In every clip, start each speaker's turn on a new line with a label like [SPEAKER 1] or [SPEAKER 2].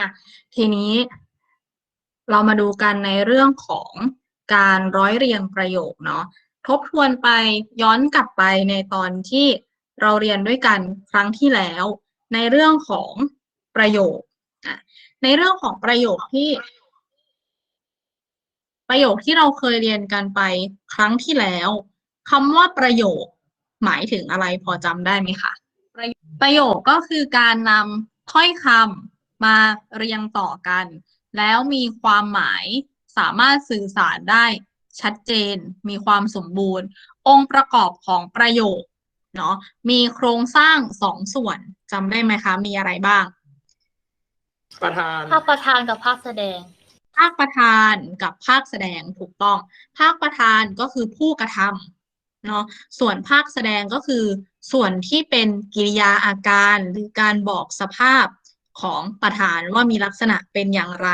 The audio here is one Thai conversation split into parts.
[SPEAKER 1] อะทีนี้เรามาดูกันในเรื่องของการร้อยเรียงประโยคเนาะทบทวนไปย้อนกลับไปในตอนที่เราเรียนด้วยกันครั้งที่แล้ว ในเรื่องของประโยคในเรื่องของประโยคที่ ประโยคที่เราเคยเรียนกันไปครั้งที่แล้วคำว่าประโยคหมายถึงอะไรพอจำได้ไหมคะประโยคก็คือการนำถ้อยคำ มาเรียงต่อกัน แล้วมีความหมายสามารถสื่อสารได้ชัดเจน มีความสมบูรณ์ องค์ประกอบของประโยคเนาะมีโครงสร้างสองส่วนจำได้ไหมคะ มีอะไรบ้าง
[SPEAKER 2] ประธาน
[SPEAKER 3] ภาคประธานกับภาคแสดง
[SPEAKER 1] ภาคประธานกับภาคแสดงถูกต้อง ภาคประธานก็คือผู้กระทำเนาะส่วนภาคแสดงก็คือ ส่วนที่เป็นกิริยาอาการหรือการบอกสภาพ ของประธานว่ามีลักษณะเป็นอย่างไร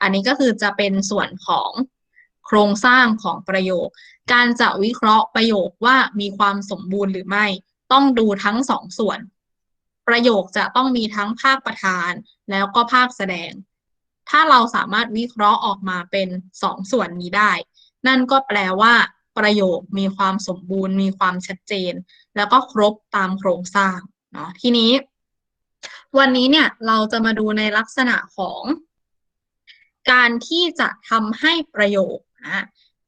[SPEAKER 1] อันนี้ก็คือจะเป็นส่วนของโครงสร้างของประโยค การจะวิเคราะห์ประโยคว่ามีความสมบูรณ์หรือไม่ ต้องดูทั้งสองส่วน ประโยคจะต้องมีทั้งภาคประธาน แล้วก็ภาคแสดง ถ้าเราสามารถวิเคราะห์ออกมาเป็นสองส่วนนี้ได้ นั่นก็แปลว่าประโยคมีความสมบูรณ์ มีความชัดเจน แล้วก็ครบตามโครงสร้างเนาะทีนี้ วันนี้เนี่ยเราจะมาดูในลักษณะของ การที่จะทำให้ประโยคนะ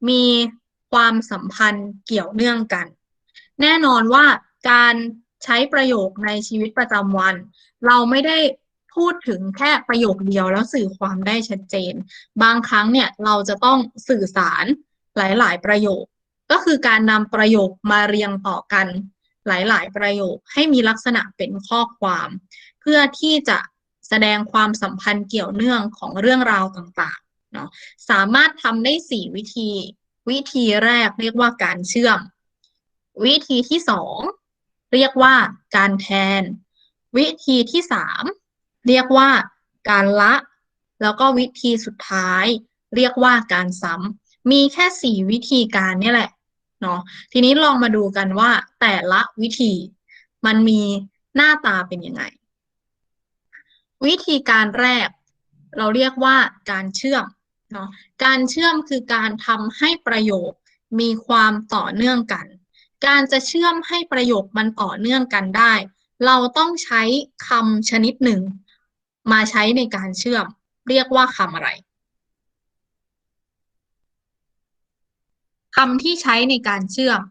[SPEAKER 1] มีความสัมพันธ์เกี่ยวเนื่องกัน แน่นอนว่าการใช้ประโยคในชีวิตประจำวัน เราไม่ได้พูดถึงแค่ประโยคเดียวแล้วสื่อความได้ชัดเจน บางครั้งเนี่ยเราจะต้องสื่อสารหลาย ๆ ประโยค ก็คือการนำประโยคมาเรียงต่อกันหลาย ๆ ประโยคให้มีลักษณะเป็นข้อความ พื่อที่จะแสดงความสัมพันธ์เกี่ยวเนื่องของเรื่องราวต่างๆเนาะสามารถทำได้สี่วิธี วิธีแรกเรียกว่าการเชื่อม วิธีที่สองเรียกว่าการแทน วิธีที่สามเรียกว่าการละ แล้วก็วิธีสุดท้าย เรียกว่าการซ้ำมีแค่สี่วิธีการนี่แหละเนาะทีนี้ลองมาดูกันว่าแต่ละวิธีมันมีหน้าตาเป็นยังไง วิธีการแรก เราเรียกว่าการเชื่อมเนาะการเชื่อมคือการทำให้ประโยคมีความต่อเนื่องกัน การจะเชื่อมให้ประโยคมันต่อเนื่องกันได้ เราต้องใช้คำชนิดหนึ่ง มาใช้ในการเชื่อม เรียกว่าคำอะไรคำที่ใช้ในการเชื่อม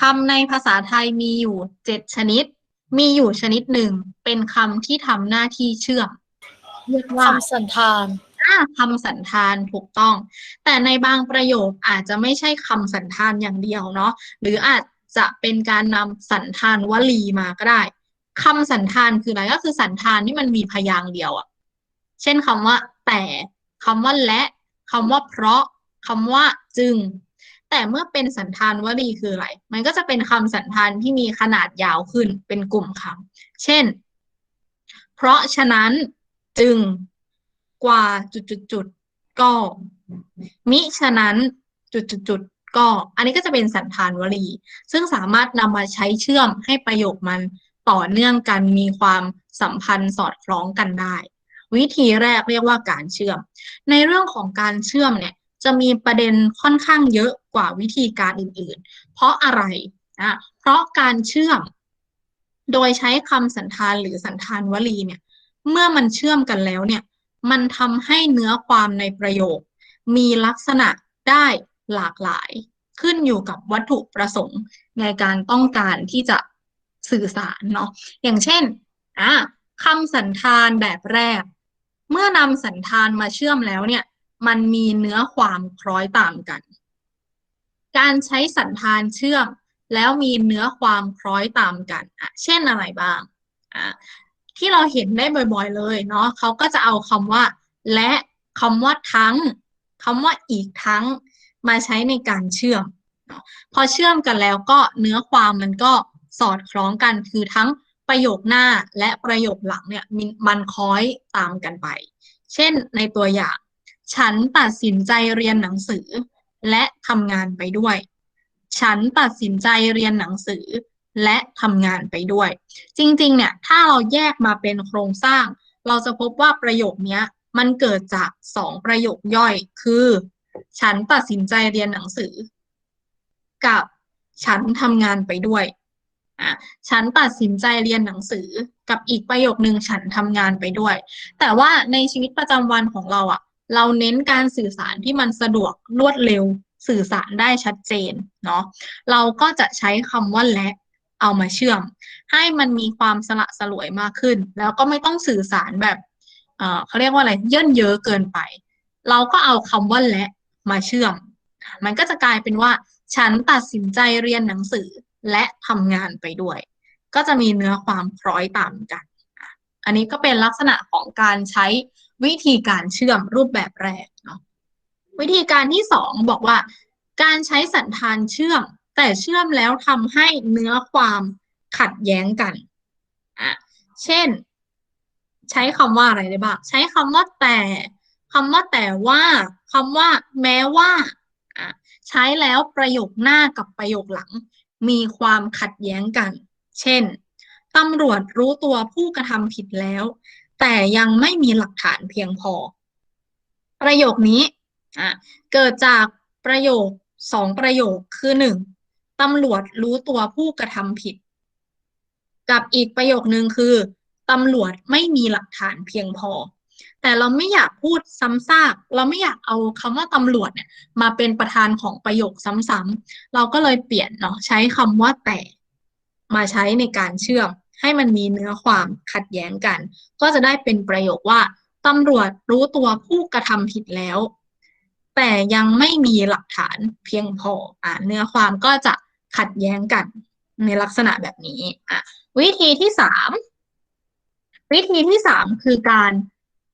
[SPEAKER 1] คำในภาษาไทยมีอยู่เจ็ดชนิด มีอยู่ชนิดหนึ่งเป็นคำที่ทำหน้าที่เชื่อม เรียกว่า
[SPEAKER 3] คำสันธาน
[SPEAKER 1] อ่าคำสันธานถูกต้อง แต่ในบางประโยคอาจจะไม่ใช่คำสันธานอย่างเดียวเนาะหรืออาจจะเป็นการนำสันธานวลีมาก็ได้คำสันธานคืออะไรก็คือสันธานที่มันมีพยางค์เดียวอะเช่นคำว่า แต่คำว่าและคำว่าเพราะคำว่าจึง แต่เมื่อเป็นสันธานวลีคืออะไร มันก็จะเป็นคำสันธานที่มีขนาดยาวขึ้นเป็นกลุ่มคำเช่น เพราะฉะนั้นจึงกว่าจุดจุดจุดๆๆก็ มิฉะนั้นจุดจุดจุดๆๆก็ อันนี้ก็จะเป็นสันธานวลี ซึ่งสามารถนำมาใช้เชื่อมให้ประโยคมันต่อเนื่องกันมีความสัมพันธ์สอดคล้องกันได้ วิธีแรกเรียกว่าการเชื่อม ในเรื่องของการเชื่อมเนี่ยจะมีประเด็นค่อนข้างเยอะ กว่าวิธีการอื่นๆ เพราะอะไรนะเพราะการเชื่อม โดยใช้คำสันธานหรือสันธานวลีเนี่ย เมื่อมันเชื่อมกันแล้วเนี่ย มันทำให้เนื้อความในประโยค มีลักษณะได้หลากหลาย ขึ้นอยู่กับวัตถุประสงค์ในการต้องการที่จะสื่อสารเนาะอย่างเช่นอ่าคำสันธานแบบแรก เมื่อนำสันธานมาเชื่อมแล้วเนี่ย มันมีเนื้อความคล้อยตามกัน การใช้สันธานเชื่อม แล้วมีเนื้อความคล้อยตามกันอะเช่นอะไรบ้างอ่าที่เราเห็นได้บ่อยๆเลยเนาะเขาก็จะเอาคำว่า และคำว่าทั้งคำว่าอีกทั้งมาใช้ในการเชื่อม พอเชื่อมกันแล้วก็เนื้อความมันก็สอดคล้องกันคือทั้งประโยคหน้าและประโยคหลังเนี่ยมันคล้อยตามกันไป เช่นในตัวอย่าง ฉันตัดสินใจเรียนหนังสือ และทำงานไปด้วย ฉันตัดสินใจเรียนหนังสือและทำงานไปด้วย จริง ๆ เนี่ย ถ้าเราแยกมาเป็นโครงสร้าง เราจะพบว่าประโยคนี้มันเกิดจากสองประโยคย่อยคือ ฉันตัดสินใจเรียนหนังสือ กับฉันทำงานไปด้วยฉันตัดสินใจเรียนหนังสือกับอีกประโยคนึงฉันทำงานไปด้วย แต่ว่าในชีวิตประจำวันของเราอะ เราเน้นการสื่อสารที่มันสะดวกรวดเร็วสื่อสารได้ชัดเจนเนาะเราก็จะใช้คำว่าและเอามาเชื่อม ให้มันมีความสละสลวยมากขึ้น แล้วก็ไม่ต้องสื่อสารแบบเออเขาเรียกว่าอะไรเย่นเยอะเกินไป เราก็เอาคำว่าและมาเชื่อม มันก็จะกลายเป็นว่า ฉันตัดสินใจเรียนหนังสือและทำงานไปด้วย ก็จะมีเนื้อความคล้อยตามกัน อันนี้ก็เป็นลักษณะของการใช้ วิธีการเชื่อมรูปแบบแรกเนาะวิธีการที่สองบอกว่า การใช้สันธานเชื่อม แต่เชื่อมแล้วทำให้เนื้อความขัดแย้งกันอะเช่น ใช้คำว่าอะไรได้บ้างใช้คำว่าแต่คำว่าแต่ว่าคำว่า แม้ว่าอะใช้แล้วประโยคหน้ากับประโยคหลัง มีความขัดแย้งกัน เช่นตำรวจรู้ตัวผู้กระทำผิดแล้ว แต่ยังไม่มีหลักฐานเพียงพอ ประโยคนี้เกิดจากประโยคสองประโยคคือหนึ่งตำรวจรู้ตัวผู้กระทำผิด กับอีกประโยคนึงคือตำรวจไม่มีหลักฐานเพียงพอ แต่เราไม่อยากพูดซ้ำซาก เราไม่อยากเอาคำว่าตำรวจเนี่ย มาเป็นประธานของประโยคซ้ำๆเราก็เลยเปลี่ยนเนาะใช้คำว่าแต่มาใช้ในการเชื่อม ให้มันมีเนื้อความขัดแย้งกัน ก็จะได้เป็นประโยคว่าตำรวจรู้ตัวผู้กระทำผิดแล้ว แต่ยังไม่มีหลักฐานเพียงพออ่าเนื้อความก็จะขัดแย้งกันในลักษณะแบบนี้อะวิธีที่สามวิธีที่สามคือการ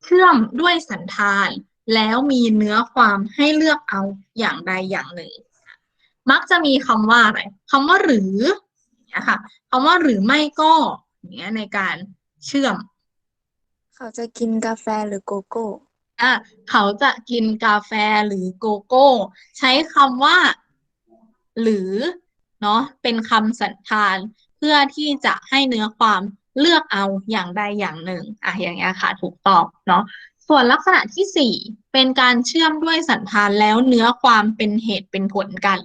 [SPEAKER 1] เชื่อมด้วยสันธานแล้วมีเนื้อความให้เลือกเอาอย่างใดอย่างหนึ่ง มักจะมีคำว่าอะไรคำว่าหรือ อย่างเงี้ยค่ะคำว่าหรือไม่ก็อย่างเงี้ยในการเชื่อม
[SPEAKER 4] เขาจะกินกาแฟหรือโกโก้
[SPEAKER 1] อะเขาจะกินกาแฟหรือโกโก้ ใช้คำว่า หรือเนาะเป็นคำสันธานเพื่อที่จะให้เนื้อความเลือกเอาอย่างใดอย่างหนึ่งอะอย่างเงี้ยค่ะถูกต้องเนาะส่วนลักษณะที่สี่เป็นการเชื่อมด้วยสันธานแล้วเนื้อความเป็นเหตุเป็นผลกัน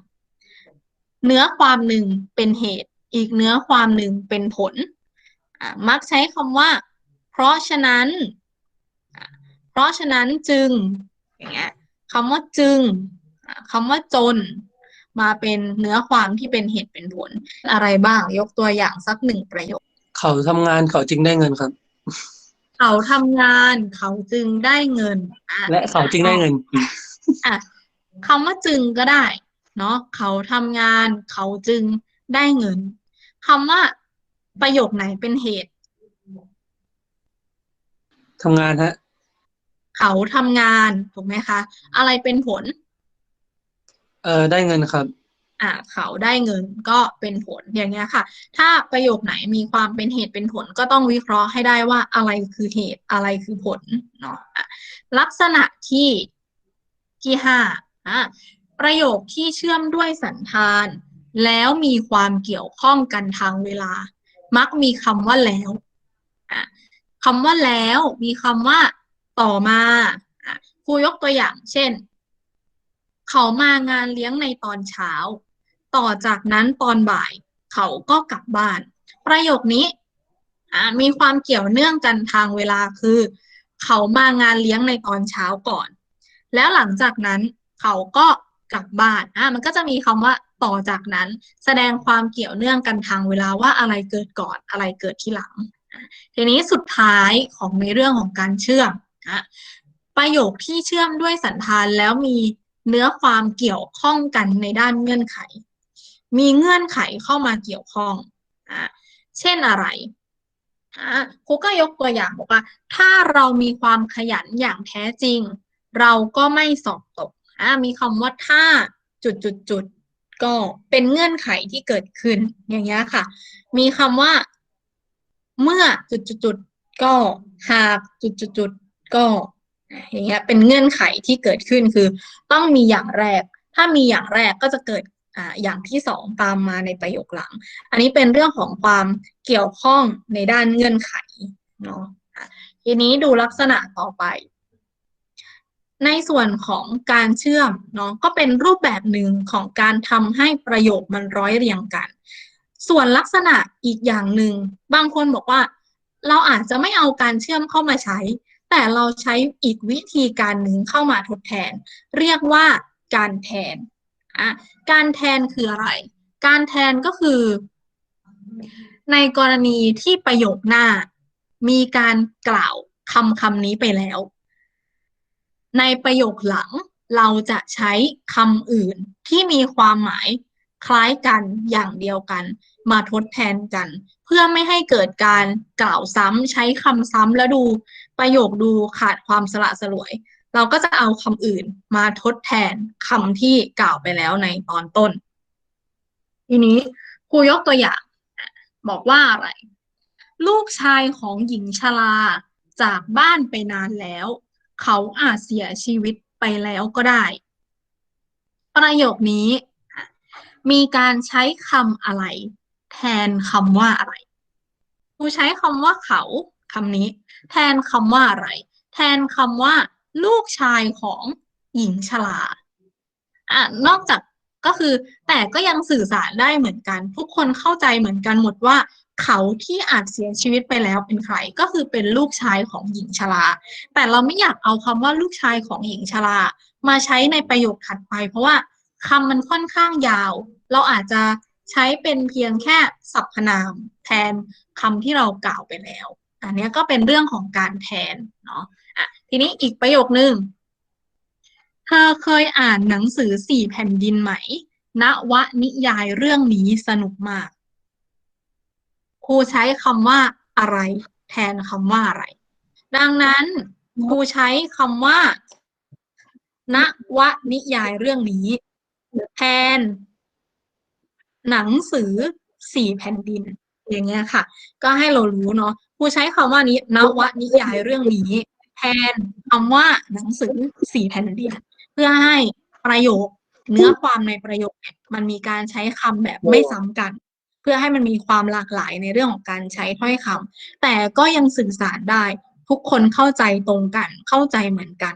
[SPEAKER 1] เนื้อความหนึ่งเป็นเหตุ อีกเนื้อความหนึ่งเป็นผลอะมักใช้คำว่า เพราะฉะนั้นอะเพราะฉะนั้นจึง อย่างเงี้ยคำว่าจึงอะคำว่าจน มาเป็นเนื้อความที่เป็นเหตุเป็นผล อะไรบ้าง ยกตัวอย่างสักหนึ่งประโยค
[SPEAKER 5] เขาทำงานเขาจึงได้เงินครับ
[SPEAKER 1] เขาทำงานเขาจึงได้เงินอะ
[SPEAKER 5] และเขาจึงได้เงิน
[SPEAKER 1] อะคำว่าจึงก็ได้ เนาะเขาทำงานเขาจึงได้เงิน คำว่า ประโยคไหนเป็นเหตุ
[SPEAKER 5] ทำงานฮะ
[SPEAKER 1] เขาทำงานถูกไหมคะ อะไรเป็นผล
[SPEAKER 5] เออได้เงินครับ
[SPEAKER 1] อะเขาได้เงินก็เป็นผลอย่างเงี้ยค่ะ ถ้าประโยคไหนมีความเป็นเหตุเป็นผล ก็ต้องวิเคราะห์ให้ได้ว่าอะไรคือเหตุอะไรคือผลเนาะอะลักษณะที่ที่ห้าอะประโยคที่เชื่อมด้วยสันธาน แล้วมีความเกี่ยวข้องกันทางเวลา มักมีคำว่าแล้วคำว่าแล้วมีคำว่าต่อมาครูยกตัวอย่าง เช่น เขามางานเลี้ยงในตอนเช้า ต่อจากนั้นตอนบ่าย เขาก็กลับบ้าน ประโยคนี้มีความเกี่ยวเนื่องกันทางเวลาคือ เขามางานเลี้ยงในตอนเช้าก่อน แล้วหลังจากนั้นเขาก็กลับบ้านอ่ามันก็จะมีคำว่า ต่อจากนั้นแสดงความเกี่ยวเนื่องกันทางเวลาว่าอะไรเกิดก่อนอะไรเกิดที่หลัง ทีนี้สุดท้ายของในเรื่องของการเชื่อมอะประโยคที่เชื่อมด้วยสันธานแล้วมีเนื้อความเกี่ยวข้องกันในด้านเงื่อนไข มีเงื่อนไขเข้ามาเกี่ยวข้องอะเช่นอะไรครูก็ยกตัวอย่างบอกว่า ถ้าเรามีความขยันอย่างแท้จริง เราก็ไม่สอบตกมีคำว่าถ้าจุดจุดจุด ก็เป็นเงื่อนไขที่เกิดขึ้นอย่างเงี้ยค่ะ มีคำว่า เมื่อจุดจุดจุดก็หากจุดจุดจุดก็อย่างเงี้ยเป็นเงื่อนไขที่เกิดขึ้นคือ ต้องมีอย่างแรก ถ้ามีอย่างแรกก็จะเกิดอ่าอย่างที่สองตามมาในประโยคหลัง อันนี้เป็นเรื่องของความเกี่ยวข้องในด้านเงื่อนไขเนาะอะทีนี้ดูลักษณะต่อไป ในส่วนของการเชื่อมเนาะก็เป็นรูปแบบหนึ่งของการทำให้ประโยคมันร้อยเรียงกัน ส่วนลักษณะอีกอย่างหนึ่งบางคนบอกว่า เราอาจจะไม่เอาการเชื่อมเข้ามาใช้ แต่เราใช้อีกวิธีการหนึ่งเข้ามาทดแทน เรียกว่าการแทนอะการแทนคืออะไร การแทนก็คือ ในกรณีที่ประโยคหน้า มีการกล่าวคำคำนี้ไปแล้ว ในประโยคหลังเราจะใช้คำอื่นที่มีความหมายคล้ายกันอย่างเดียวกัน มาทดแทนกัน เพื่อไม่ให้เกิดการกล่าวซ้ำใช้คำซ้ำแล้วดูประโยคดูขาดความสละสลวย เราก็จะเอาคำอื่นมาทดแทนคำที่กล่าวไปแล้วในตอนต้น ทีนี้ครูยกตัวอย่าง บอกว่าอะไร ลูกชายของหญิงชราจากบ้านไปนานแล้ว เขาอาจเสียชีวิตไปแล้วก็ได้ ประโยคนี้ มีการใช้คำอะไร แทนคำว่าอะไรครูใช้คำว่าเขาคำนี้ แทนคำว่าอะไร แทนคำว่า ลูกชายของหญิงชราอะนอกจากก็คือแต่ก็ยังสื่อสารได้เหมือนกัน ทุกคนเข้าใจเหมือนกันหมดว่า เขาที่อาจเสียชีวิตไปแล้วเป็นใครก็คือเป็นลูกชายของหญิงชรา แต่เราไม่อยากเอาคำว่าลูกชายของหญิงชรา มาใช้ในประโยคถัดไป เพราะว่าคำมันค่อนข้างยาว เราอาจจะใช้เป็นเพียงแค่สรรพนาม แทนคำที่เรากล่าวไปแล้ว อันนี้ก็เป็นเรื่องของการแทนเนาะอะทีนี้อีกประโยคนึงเธอเคยอ่านหนังสือสี่แผ่นดินไหมนวนิยายเรื่องนี้สนุกมาก รูใช้คำว่าอะไร แทนคำว่าอะไร ดังนั้นครูใช้คำว่า นวนิยายเรื่องนี้ แทน หนังสือสี่แผ่นดิน อย่างเงี้ยค่ะ ก็ให้เรารู้เนาะครูใช้คำว่านี้นวนิยายเรื่องนี้ แทนคำว่าหนังสือสี่แผ่นดิน เพื่อให้ประโยคเนื้อความในประโยค มันมีการใช้คำแบบไม่ซ้ำกัน เพื่อให้มันมีความหลากหลายในเรื่องของการใช้ถ้อยคำแต่ก็ยังสื่อสารได้ทุกคนเข้าใจตรงกัน เข้าใจเหมือนกัน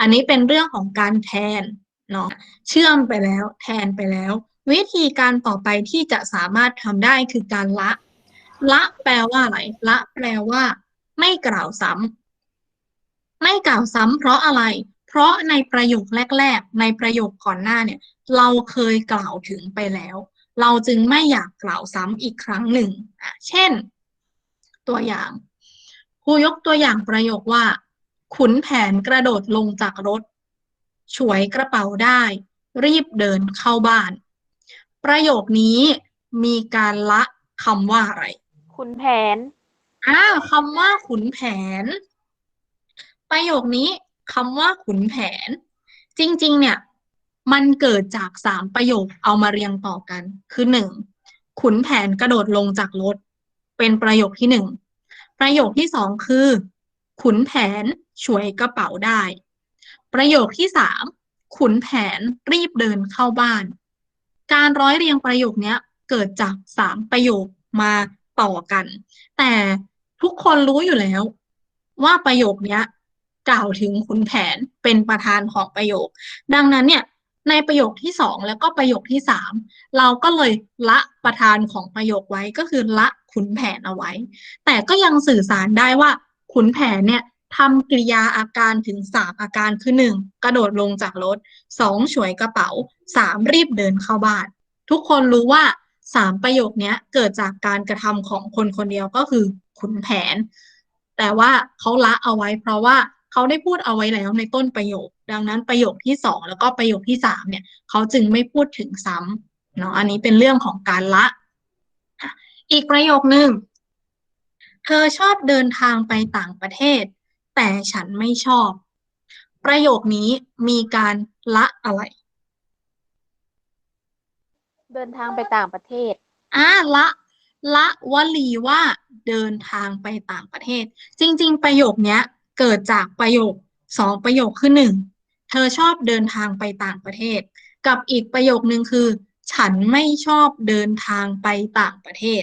[SPEAKER 1] อันนี้เป็นเรื่องของการแทนเนาะเชื่อมไปแล้ว แทนไปแล้ว วิธีการต่อไปที่จะสามารถทำได้คือการละ ละแปลว่าอะไรละแปลว่า ไม่กล่าวซ้ำไม่กล่าวซ้ำเพราะอะไร เพราะในประโยคแรก ๆ ในประโยคก่อนหน้าเนี่ย เราเคยกล่าวถึงไปแล้ว เราจึงไม่อยากกล่าวซ้ำอีกครั้งหนึ่งอะเช่น ตัวอย่างครูยกตัวอย่างประโยคว่า ขุนแผนกระโดดลงจากรถ ฉวยกระเป๋าได้ รีบเดินเข้าบ้าน ประโยคนี้มีการละคำว่าอะไร
[SPEAKER 6] ขุนแผน
[SPEAKER 1] อ่าคำว่าขุนแผน ประโยคนี้คำว่าขุนแผน จริง ๆ เนี่ย มันเกิดจากสามประโยคเอามาเรียงต่อกัน คือหนึ่งขุนแผนกระโดดลงจากรถ เป็นประโยคที่หนึ่งประโยคที่สองคือ ขุนแผนฉวยกระเป๋าได้ ประโยคที่สามขุนแผนรีบเดินเข้าบ้าน การร้อยเรียงประโยคนี้เกิดจากสามประโยคมาต่อกัน แต่ทุกคนรู้อยู่แล้ว ว่าประโยคนี้กล่าวถึงขุนแผนเป็นประธานของประโยค ดังนั้นเนี่ย ในประโยคที่สองแล้วก็ประโยคที่สามเราก็เลยละประธานของประโยคไว้ก็คือละขุนแผนเอาไว้ แต่ก็ยังสื่อสารได้ว่าขุนแผนเนี่ยทำกริยาอาการถึงสามอาการคือหนึ่งกระโดดลงจากรถสองฉวยกระเป๋าสามรีบเดินเข้าบ้าน ทุกคนรู้ว่าสามประโยคนี้เกิดจากการกระทำของคนคนเดียวก็คือขุนแผน แต่ว่าเขาละเอาไว้เพราะว่า เขาได้พูดเอาไว้แล้วในต้นประโยค ดังนั้นประโยคที่สองแล้วก็ประโยคที่สามเนี่ย เขาจึงไม่พูดถึงซ้ำเนาะอันนี้เป็นเรื่องของการละอะอีกประโยคนึงเธอชอบเดินทางไปต่างประเทศ แต่ฉันไม่ชอบ ประโยคนี้มีการละอะไร
[SPEAKER 6] เดินทางไปต่างประเทศ
[SPEAKER 1] อ่าละละวลีว่าเดินทางไปต่างประเทศ จริง ๆ ประโยคเนี้ย เกิดจากประโยคสองประโยคคือหนึ่งเธอชอบเดินทางไปต่างประเทศ กับอีกประโยคนึงคือ ฉันไม่ชอบเดินทางไปต่างประเทศ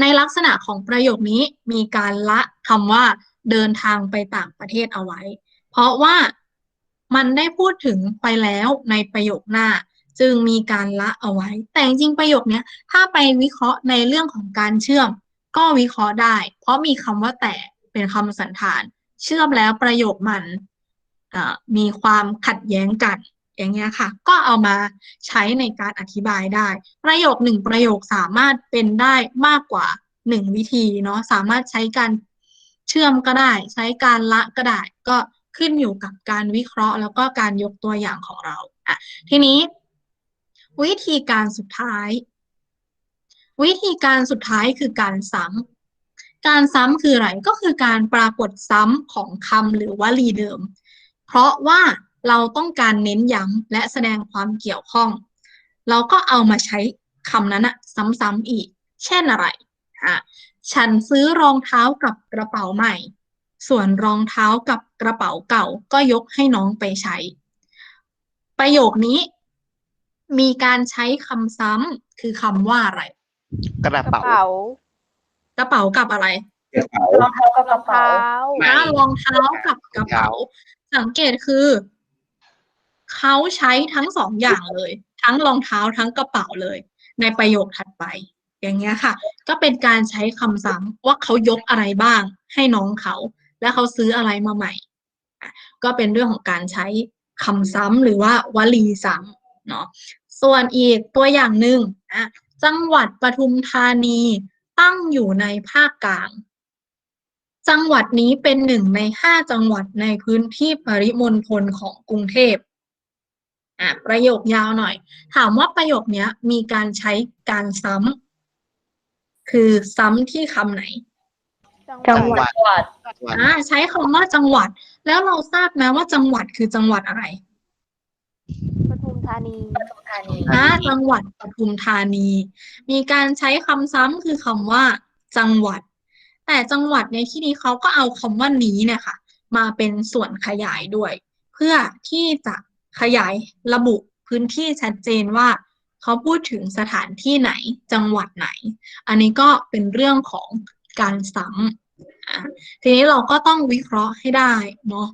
[SPEAKER 1] ในลักษณะของประโยคนี้มีการละคำว่า เดินทางไปต่างประเทศเอาไว้ เพราะว่ามันได้พูดถึงไปแล้วในประโยคหน้า จึงมีการละเอาไว้ แต่จริงประโยคนี้ถ้าไปวิเคราะห์ในเรื่องของการเชื่อม ก็วิเคราะห์ได้ เพราะมีคำว่าแต่ เป็นคำสันธาน เชื่อมแล้วประโยคมันมีความขัดแย้งกัน อย่างเงี้ยค่ะ ก็เอามาใช้ในการอธิบายได้ ประโยคหนึ่งประโยคสามารถเป็นได้มากกว่าหนึ่งวิธีเนาะสามารถใช้การเชื่อมก็ได้ ใช้การละก็ได้ ก็ขึ้นอยู่กับการวิเคราะห์ แล้วก็การยกตัวอย่างของเราอะทีนี้ วิธีการสุดท้าย วิธีการสุดท้ายคือการซ้ำ การซ้ำคืออะไรก็คือการปรากฏซ้ำของคำหรือวลีเดิม เพราะว่าเราต้องการเน้นย้ำและแสดงความเกี่ยวข้อง เราก็เอามาใช้คำนั้นอะซ้ำๆอีก เช่นอะไรอะฉันซื้อรองเท้ากับกระเป๋าใหม่ ส่วนรองเท้ากับกระเป๋าเก่าก็ยกให้น้องไปใช้ ประโยคนี้ มีการใช้คำซ้ำคือคำว่าอะไร
[SPEAKER 7] กระเป๋า
[SPEAKER 6] เป๋า ก
[SPEAKER 1] ระเป๋ากับอะไร
[SPEAKER 2] กระเป๋าร
[SPEAKER 6] องเท้ากับกระเป๋า
[SPEAKER 2] ไม่
[SPEAKER 1] นะรองเท้ากับกระเป๋า สังเกตคือ เขาใช้ทั้งสองอย่างเลย ทั้งรองเท้าทั้งกระเป๋าเลย ในประโยคถัดไป อย่างเงี้ยค่ะ ก็เป็นการใช้คำซ้ำว่าเขายกอะไรบ้าง ให้น้องเขา และเขาซื้ออะไรมาใหม่อะก็เป็นเรื่องของการใช้คำซ้ำหรือว่าวลีซ้ำเนาะส่วนอีกตัวอย่างหนึ่งอะจังหวัดปทุมธานี ตั้งอยู่ในภาคกลาง จังหวัดนี้เป็นหนึ่งในห้าจังหวัดในพื้นที่ปริมณฑลของกรุงเทพอะประโยคยาวหน่อย ถามว่าประโยคเนี้ยมีการใช้การซ้ำคือซ้ำที่คำไหน
[SPEAKER 6] จังหวัด
[SPEAKER 3] จังหวัด
[SPEAKER 1] อ่าใช้คำว่าจังหวัด แล้วเราทราบไหมว่าจังหวัดคือจังหวัดอะไร
[SPEAKER 6] ปทุมธานี
[SPEAKER 3] ปทุม ธานี
[SPEAKER 1] อ่าจังหวัดปทุมธานี มีการใช้คำซ้ำคือคำว่า จังหวัด แต่จังหวัดในที่นี้เขาก็เอาคำว่านี้เนี่ยค่ะ มาเป็นส่วนขยายด้วย เพื่อที่จะขยายระบุพื้นที่ชัดเจนว่าเขาพูดถึงสถานที่ไหนจังหวัดไหน อันนี้ก็เป็นเรื่องของการซ้ำอะทีนี้เราก็ต้องวิเคราะห์ให้ได้เนาะ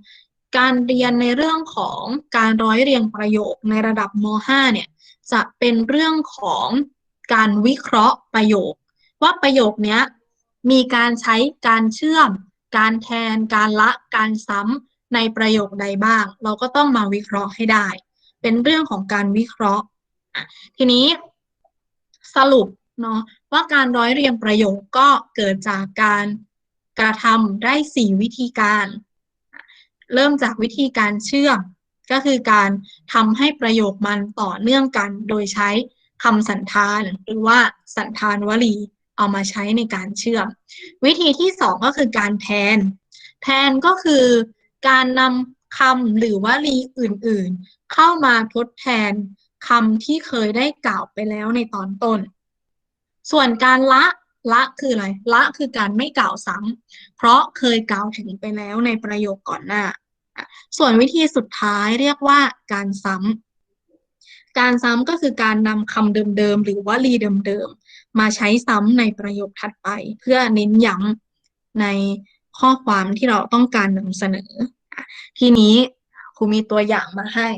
[SPEAKER 1] การเรียนในเรื่องของการร้อยเรียงประโยคในระดับม .5 เนี่ยจะเป็นเรื่องของการวิเคราะห์ประโยค ว่าประโยคนี้มีการใช้การเชื่อม การแทน การละ การซ้ำในประโยคใดบ้าง เราก็ต้องมาวิเคราะห์ให้ได้ เป็นเรื่องของการวิเคราะห์ ทีนี้สรุปเนาะว่าการร้อยเรียงประโยคก็เกิดจากการกระทำได้สี่วิธีการ เริ่มจากวิธีการเชื่อม ก็คือการทำให้ประโยคมันต่อเนื่องกัน โดยใช้คำสันธานหรือว่าสันธานวลีเอามาใช้ในการเชื่อม วิธีที่สองก็คือการแทน แทนก็คือการนำคำหรือวลีอื่นๆ เข้ามาทดแทนคำที่เคยได้กล่าวไปแล้วในตอนต้น ส่วนการละ ละคืออะไร ละคือการไม่กล่าวซ้ำเพราะเคยกล่าวถึงไปแล้วในประโยคก่อนหน้า ส่วนวิธีสุดท้ายเรียกว่าการซ้ำการซ้ำก็คือการนำคำเดิมๆหรือวลีเดิมๆมาใช้ซ้ำในประโยคถัดไป เพื่อเน้นย้ำในข้อความที่เราต้องการนำเสนอ ทีนี้ครูมีตัวอย่างมาให้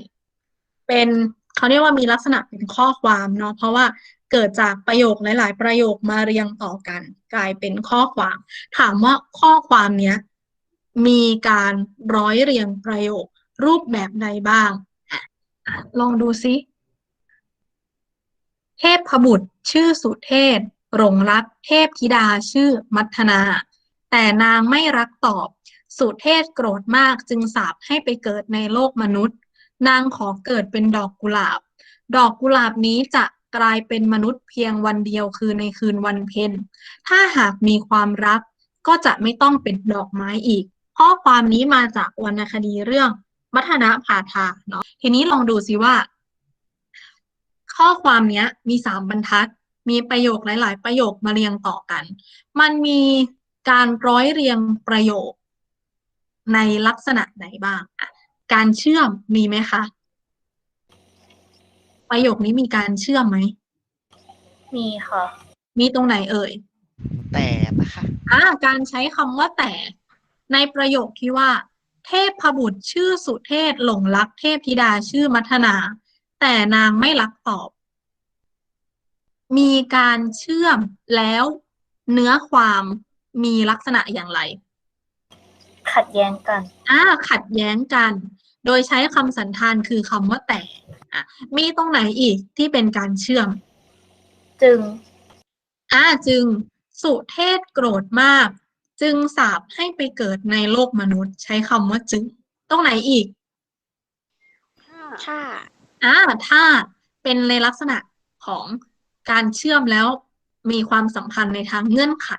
[SPEAKER 1] เป็นเขาเรียกว่ามีลักษณะเป็นข้อความเนาะเพราะว่า เกิดจากประโยคหลาย ๆ ประโยคมาเรียงต่อกัน กลายเป็นข้อความ ถามว่าข้อความเนี้ยมีการร้อยเรียงประโยครูปแบบใดบ้าง ลองดูซิเทพบุตรชื่อสุเทพหลงรักเทพธิดาชื่อมัทนา แต่นางไม่รักตอบ สุเทพโกรธมากจึงสาปให้ไปเกิดในโลกมนุษย์ นางขอเกิดเป็นดอกกุหลาบ ดอกกุหลาบนี้จะ กลายเป็นมนุษย์เพียงวันเดียวคือในคืนวันเพ็ญถ้าหากมีความรักก็จะไม่ต้องเป็นดอกไม้อีก ข้อความนี้มาจากวรรณคดีเรื่อง มัทนะพาทาเนาะทีนี้ลองดูซิว่า ข้อความนี้มีสามบรรทัด มีประโยคหลาย ๆ ประโยคมาเรียงต่อกัน มันมีการร้อยเรียงประโยคในลักษณะไหนบ้าง การเชื่อมมีไหมคะ ประโยคนี้มีการเชื่อมไหม
[SPEAKER 3] มีค่ะ
[SPEAKER 1] มีตรงไหนเอ่ย
[SPEAKER 7] แต่นะคะ
[SPEAKER 1] อ่าการใช้คำว่าแต่ ในประโยคที่ว่า เทพบุตรชื่อสุเทพหลงรักเทพธิดาชื่อมัทนา แต่นางไม่รักตอบ มีการเชื่อมแล้วเนื้อความมีลักษณะอย่างไร
[SPEAKER 3] ขัดแย้งกัน
[SPEAKER 1] อ่า ขัดแย้งกัน โดยใช้คำสันธานคือคำว่าแต่ อะมีตรงไหนอีกที่เป็นการเชื่อม
[SPEAKER 3] จึง
[SPEAKER 1] อ่าจึงสุเทพโกรธมาก จึงสาปให้ไปเกิดในโลกมนุษย์ ใช้คำว่าจึง ตรงไหนอีก
[SPEAKER 6] ถ้า
[SPEAKER 1] อ่าถ้าเป็นในลักษณะของการเชื่อมแล้ว มีความสัมพันธ์ในทางเงื่อนไข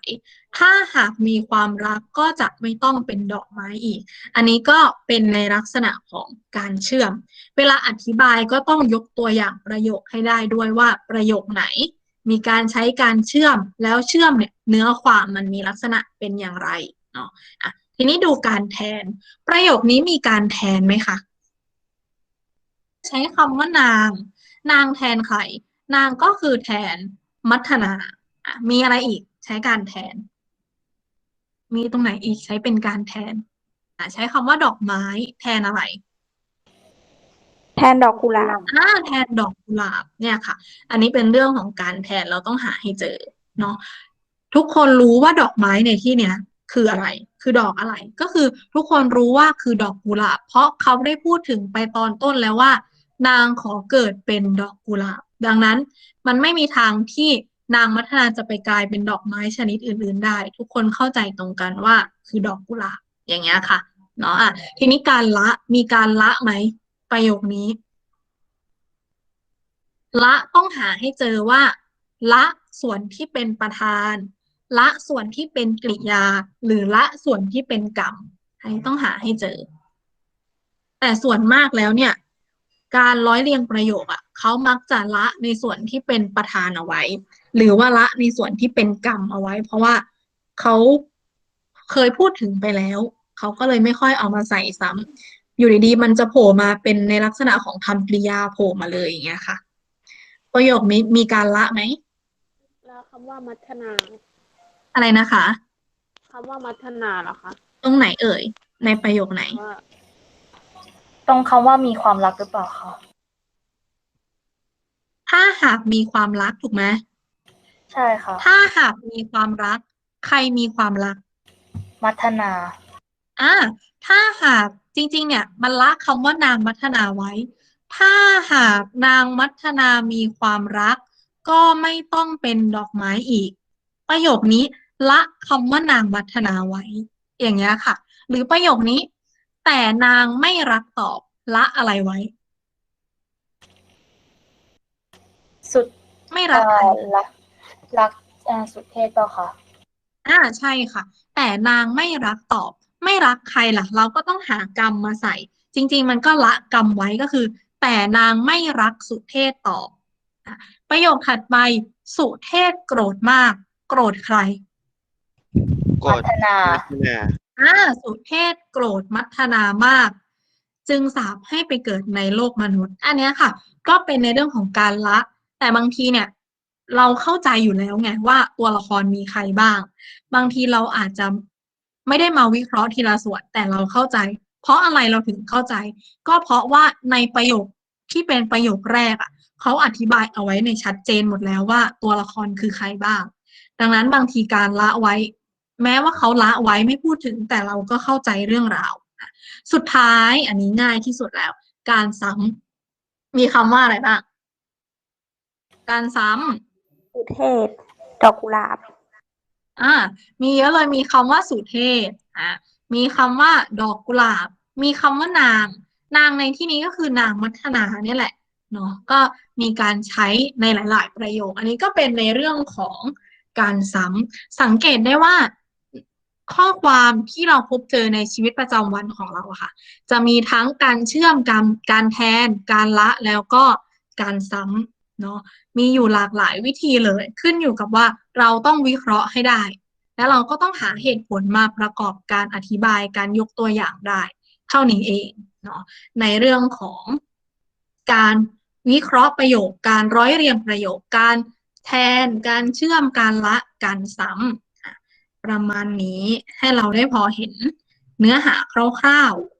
[SPEAKER 1] ถ้าหากมีความรักก็จะไม่ต้องเป็นดอกไม้อีก อันนี้ก็เป็นในลักษณะของการเชื่อม เวลาอธิบายก็ต้องยกตัวอย่างประโยคให้ได้ด้วยว่าประโยคไหน มีการใช้การเชื่อมแล้วเชื่อมเนี่ยเนื้อความมันมีลักษณะเป็นอย่างไรเนาะอะทีนี้ดูการแทน ประโยคนี้มีการแทนไหมคะใช้คำว่านาง นางแทนใครนางก็คือแทน มัทนาอะมีอะไรอีกใช้การแทน มีตรงไหนอีกใช้เป็นการแทนอะใช้คำว่าดอกไม้แทนอะไร
[SPEAKER 6] แทนดอกกุหลาบ
[SPEAKER 1] อ่าแทนดอกกุหลาบเนี่ยค่ะ อันนี้เป็นเรื่องของการแทนเราต้องหาให้เจอเนาะทุกคนรู้ว่าดอกไม้ในที่เนี้ยคืออะไร คือดอกอะไร ก็คือทุกคนรู้ว่าคือดอกกุหลาบ เพราะเขาได้พูดถึงไปตอนต้นแล้วว่า นางขอเกิดเป็นดอกกุหลาบ ดังนั้นมันไม่มีทางที่นางมัทนาจะไปกลายเป็นดอกไม้ชนิดอื่น ๆ ได้ ทุกคนเข้าใจตรงกันว่าคือดอกกุหลาบอย่างเงี้ยค่ะเนาะอะทีนี้การละมีการละไหมประโยคนี้ ละต้องหาให้เจอว่า ละส่วนที่เป็นประธาน ละส่วนที่เป็นกริยา หรือละส่วนที่เป็นกรรมอันนี้ต้องหาให้เจอ แต่ส่วนมากแล้วเนี่ย การร้อยเรียงประโยคอะเขามักจะละในส่วนที่เป็นประธานเอาไว้ หรือว่าละในส่วนที่เป็นกรรมเอาไว้ เพราะว่าเขาเคยพูดถึงไปแล้วเขาก็เลยไม่ค่อยเอามาใส่ซ้ำอยู่ดีๆมันจะโผล่มาเป็นในลักษณะของคำกริยาโผล่มาเลยอย่างเงี้ยค่ะ ประโยคนี้มีการละไหม
[SPEAKER 6] แล้วคำว่ามัทนา
[SPEAKER 1] อะไรนะคะ
[SPEAKER 6] คำว่ามัทนาเหรอคะ
[SPEAKER 1] ตรงไหนเอ่ย ในประโยคไหน
[SPEAKER 6] ว่า
[SPEAKER 3] ตรงคำว่ามีความรักหรือเปล่าคะ
[SPEAKER 1] ถ้าหากมีความรักถูกไหม
[SPEAKER 3] ใช่ค่ะ
[SPEAKER 1] ถ้าหากมีความรัก ใครมีความรัก
[SPEAKER 3] มัทนา
[SPEAKER 1] อ่า ถ้าหากจริง ๆ เนี่ย มันละคำว่านางมัทนาไว้ ถ้าหากนางมัทนามีความรัก ก็ไม่ต้องเป็นดอกไม้อีก ประโยคนี้ละคำว่านางมัทนาไว้ อย่างเงี้ยค่ะ หรือประโยคนี้ แต่นางไม่รักตอบละอะไรไว้
[SPEAKER 3] สุด
[SPEAKER 1] ไม่รักใคร
[SPEAKER 3] เอ่อรักรักเอ่อสุดเทพเปล่าคะ
[SPEAKER 1] อ่าใช่ค่ะ แต่นางไม่รักตอบ ไม่รักใครล่ะ เราก็ต้องหากรรมมาใส่ จริง ๆ มันก็ละกรรมไว้ก็คือ แต่นางไม่รักสุเทพตอบอะประโยคถัดไปสุเทพโกรธมาก โกรธใคร
[SPEAKER 7] ก
[SPEAKER 3] มั
[SPEAKER 7] ด
[SPEAKER 3] ทนา
[SPEAKER 7] พัฒนา
[SPEAKER 1] อ่าสุเทพโกรธมัทนามาก จึงสาปให้ไปเกิดในโลกมนุษย์ อันนี้ค่ะ ก็เป็นในเรื่องของการละ แต่บางทีเนี่ย เราเข้าใจอยู่แล้วไงว่าตัวละครมีใครบ้าง บางทีเราอาจจะไม่ได้มาวิเคราะห์ทีละส่วน แต่เราเข้าใจ เพราะอะไรเราถึงเข้าใจ ก็เพราะว่าในประโยคที่เป็นประโยคแรกอะเขาอธิบายเอาไว้ในชัดเจนหมดแล้วว่าตัวละครคือใครบ้าง ดังนั้นบางทีการละไว้ แม้ว่าเขาละไว้ไม่พูดถึงแต่เราก็เข้าใจเรื่องราวอะสุดท้ายอันนี้ง่ายที่สุดแล้ว การซ้ำมีคำว่าอะไรบ้างการซ้ำ
[SPEAKER 6] สุเทพดอกกุหลาบ
[SPEAKER 1] อ่ามีเยอะเลยมีคำว่าสุเทพอะมีคำว่าดอกกุหลาบ มีคำว่านาง นางในที่นี้ก็คือนางมัทนาเนี่ยแหละเนาะก็มีการใช้ในหลาย ๆ ประโยค อันนี้ก็เป็นในเรื่องของการซ้ำสังเกตได้ว่า ข้อความที่เราพบเจอในชีวิตประจำวันของเราค่ะ จะมีทั้งการเชื่อมการการแทน การละแล้วก็การซ้ำเนาะมีอยู่หลากหลายวิธีเลย ขึ้นอยู่กับว่าเราต้องวิเคราะห์ให้ได้ และเราก็ต้องหาเหตุผลมาประกอบการอธิบายการยกตัวอย่างได้ เท่านี้เองเนาะในเรื่องของการวิเคราะห์ประโยค การร้อยเรียงประโยค การแทน การเชื่อมการละ การซ้ำ ประมาณนี้ให้เราได้พอเห็นเนื้อหาคร่าวๆ